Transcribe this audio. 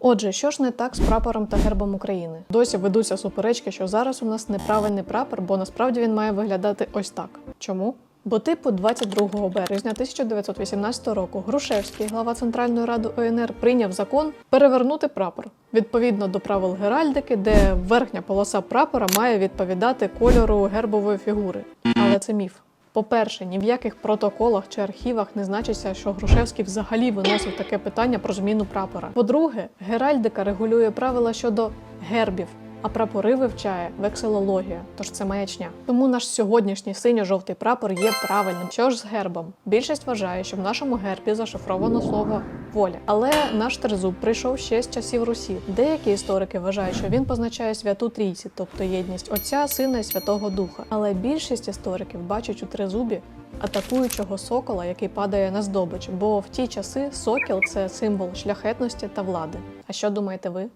Отже, що ж не так з прапором та гербом України? Досі ведуться суперечки, що зараз у нас неправильний прапор, бо насправді він має виглядати ось так. Чому? Бо типу 22 березня 1918 року Грушевський, глава Центральної ради ОНР, прийняв закон перевернути прапор відповідно до правил геральдики, де верхня полоса прапора має відповідати кольору гербової фігури. Але це міф. По-перше, ні в яких протоколах чи архівах не значиться, що Грушевський взагалі виносив таке питання про зміну прапора. По-друге, геральдика регулює правила щодо гербів, а прапори вивчає векселологія, тож це маячня. Тому наш сьогоднішній синьо-жовтий прапор є правильним. Що ж з гербом? Більшість вважає, що в нашому гербі зашифровано слово воля. Але наш тризуб прийшов ще з часів Русі. Деякі історики вважають, що він позначає святу трійці, тобто єдність Отця, Сина і Святого Духа. Але більшість істориків бачать у тризубі атакуючого сокола, який падає на здобич, бо в ті часи сокіл це символ шляхетності та влади. А що думаєте ви?